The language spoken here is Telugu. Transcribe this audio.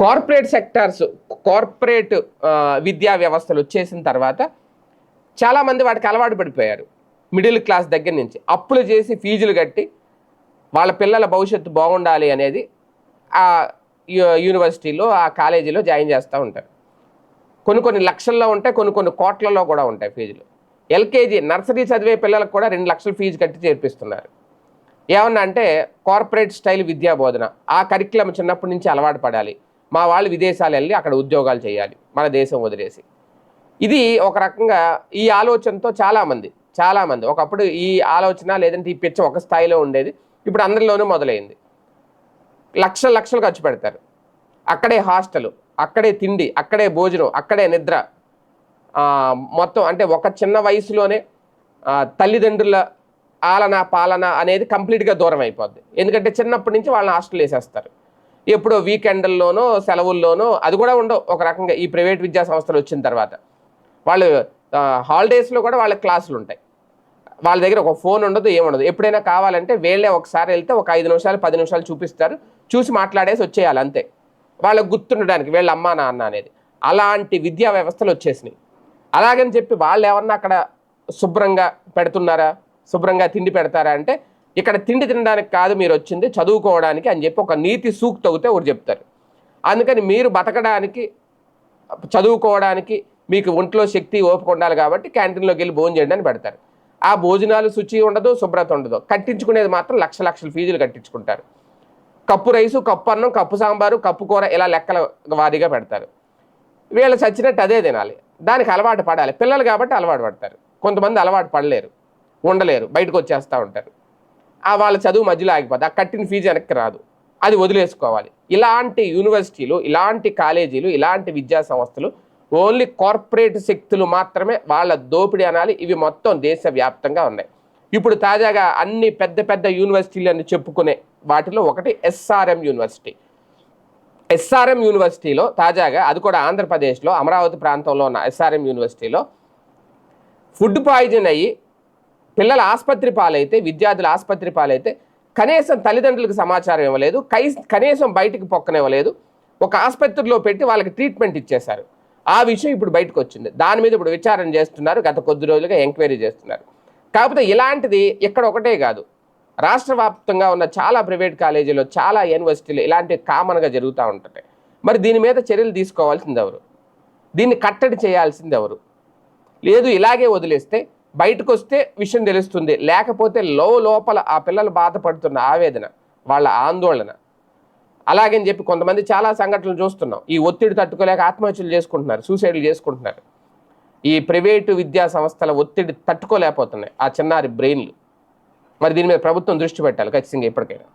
కార్పొరేట్ సెక్టార్స్ కార్పొరేట్ విద్యా వ్యవస్థలు వచ్చేసిన తర్వాత చాలామంది వాటికి అలవాటు పడిపోయారు. మిడిల్ క్లాస్ దగ్గర నుంచి అప్పులు చేసి ఫీజులు కట్టి వాళ్ళ పిల్లల భవిష్యత్తు బాగుండాలి అనేది ఆ యూనివర్సిటీలో ఆ కాలేజీలో జాయిన్ చేస్తూ ఉంటారు. కొన్ని కొన్ని లక్షల్లో ఉంటాయి కొన్ని కొన్ని కోట్లలో కూడా ఉంటాయి ఫీజులు. ఎల్కేజీ నర్సరీ చదివే పిల్లలకు కూడా రెండు లక్షల ఫీజు కట్టి చేర్పిస్తున్నారు. ఏమన్నా అంటే కార్పొరేట్ స్టైల్ విద్యా బోధన ఆ కరిక్యులం చిన్నప్పటి నుంచి అలవాటు పడాలి. మా వాళ్ళు విదేశాలు వెళ్ళి అక్కడ ఉద్యోగాలు చేయాలి మన దేశం వదిలేసి. ఇది ఒక రకంగా ఈ ఆలోచనతో చాలామంది చాలామంది. ఒకప్పుడు ఈ ఆలోచన లేదంటే ఈ పిచ్చ ఒక స్థాయిలో ఉండేది ఇప్పుడు అందరిలోనూ మొదలైంది. లక్షల లక్షలు ఖర్చు పెడతారు. అక్కడే హాస్టల్ అక్కడే తిండి అక్కడే భోజనం అక్కడే నిద్ర. మొత్తం అంటే ఒక చిన్న వయసులోనే తల్లిదండ్రుల ఆలన పాలన అనేది కంప్లీట్గా దూరం అయిపోద్ది. ఎందుకంటే చిన్నప్పటి నుంచి వాళ్ళని హాస్టల్ వేసేస్తారు. ఎప్పుడో వీకెండ్ల్లోనో సెలవుల్లోనో అది కూడా ఉండవు. ఒక రకంగా ఈ ప్రైవేట్ విద్యా సంస్థలు వచ్చిన తర్వాత. వాళ్ళు హాలిడేస్లో కూడా వాళ్ళ క్లాసులు ఉంటాయి. వాళ్ళ దగ్గర ఒక ఫోన్ ఉండదు ఏముండదు. ఎప్పుడైనా కావాలంటే వేళ్ళే ఒకసారి వెళ్తే ఒక ఐదు నిమిషాలు పది నిమిషాలు చూపిస్తారు. చూసి మాట్లాడేసి వచ్చేయాలి అంతే. వాళ్ళకు గుర్తుండడానికి వీళ్ళ అమ్మా నాన్న అనేది. అలాంటి విద్యా వ్యవస్థలు వచ్చేసినాయి. అలాగని చెప్పి వాళ్ళు ఏమన్నా అక్కడ శుభ్రంగా పెడుతున్నారా? శుభ్రంగా తిండి పెడతారా అంటే ఇక్కడ తిండి తినడానికి కాదు మీరు వచ్చింది చదువుకోవడానికి అని చెప్పి ఒక నీతి సూక్తి తగ్గితే ఒకటి చెప్తారు. అందుకని మీరు బతకడానికి చదువుకోవడానికి మీకు ఒంట్లో శక్తి ఓపిక ఉండాలి కాబట్టి క్యాంటీన్లోకి వెళ్ళి భోజనం చేయండి అని పెడతారు. ఆ భోజనాలు శుచి ఉండదు శుభ్రత ఉండదు. కట్టించుకునేది మాత్రం లక్ష లక్షల ఫీజులు కట్టించుకుంటారు. కప్పు రైసు కప్పు అన్నం కప్పు సాంబారు కప్పు కూర ఇలా లెక్కల వారీగా పెడతారు. వీళ్ళు చచ్చినట్టు అదే తినాలి. దానికి అలవాటు పడాలి. పిల్లలు కాబట్టి అలవాటు పడతారు. కొంతమంది అలవాటు పడలేరు ఉండలేరు బయటకు వచ్చేస్తూ ఉంటారు. వాళ్ళ చదువు మధ్యలో ఆగిపోద్ది. ఆ కట్టిన ఫీజు వెనక్కి రాదు. అది వదిలేసుకోవాలి. ఇలాంటి యూనివర్సిటీలు ఇలాంటి కాలేజీలు ఇలాంటి విద్యా సంస్థలు ఓన్లీ కార్పొరేట్ శక్తులు మాత్రమే వాళ్ళ దోపిడీ అనాలి. ఇవి మొత్తం దేశవ్యాప్తంగా ఉన్నాయి. ఇప్పుడు తాజాగా అన్ని పెద్ద పెద్ద యూనివర్సిటీలు అని చెప్పుకునే వాటిలో ఒకటి ఎస్ఆర్ఎం యూనివర్సిటీ. ఎస్ఆర్ఎం యూనివర్సిటీలో తాజాగా అది కూడా ఆంధ్రప్రదేశ్లో అమరావతి ప్రాంతంలో ఉన్న ఎస్ఆర్ఎం యూనివర్సిటీలో ఫుడ్ పాయిజన్ అయ్యి పిల్లల ఆసుపత్రి పాలైతే విద్యార్థుల ఆసుపత్రి పాలైతే కనీసం తల్లిదండ్రులకు సమాచారం ఇవ్వలేదు కై కనీసం బయటికి పొక్కనివ్వలేదు. ఒక ఆసుపత్రిలో పెట్టి వాళ్ళకి ట్రీట్మెంట్ ఇచ్చేశారు. ఆ విషయం ఇప్పుడు బయటకు వచ్చింది. దాని మీద ఇప్పుడు విచారణ చేస్తున్నారు గత కొద్ది రోజులుగా ఎంక్వైరీ చేస్తున్నారు. కాకపోతే ఇలాంటిది ఇక్కడ ఒకటే కాదు. రాష్ట్ర వ్యాప్తంగా ఉన్న చాలా ప్రైవేట్ కాలేజీలో చాలా యూనివర్సిటీలు ఇలాంటివి కామన్గా జరుగుతూ ఉంటాయి మరి దీని మీద చర్యలు తీసుకోవాల్సింది ఎవరు దీన్ని కట్టడి చేయాల్సింది ఎవరు లేదు ఇలాగే వదిలేస్తే బయటకు వస్తే విషయం తెలుస్తుంది. లేకపోతే లో లోపల ఆ పిల్లలు బాధపడుతున్న ఆవేదన వాళ్ళ ఆందోళన. అలాగని చెప్పి కొంతమంది చాలా సంఘటనలు చూస్తున్నాం. ఈ ఒత్తిడి తట్టుకోలేక ఆత్మహత్యలు చేసుకుంటున్నారు సూసైడ్లు చేసుకుంటున్నారు. ఈ ప్రైవేటు విద్యా సంస్థల ఒత్తిడి తట్టుకోలేకపోతున్నాయి. ఆ చిన్నారి బ్రెయిన్లు. మరి దీని మీద ప్రభుత్వం దృష్టి పెట్టాలి ఖచ్చితంగా ఇప్పటికైనా.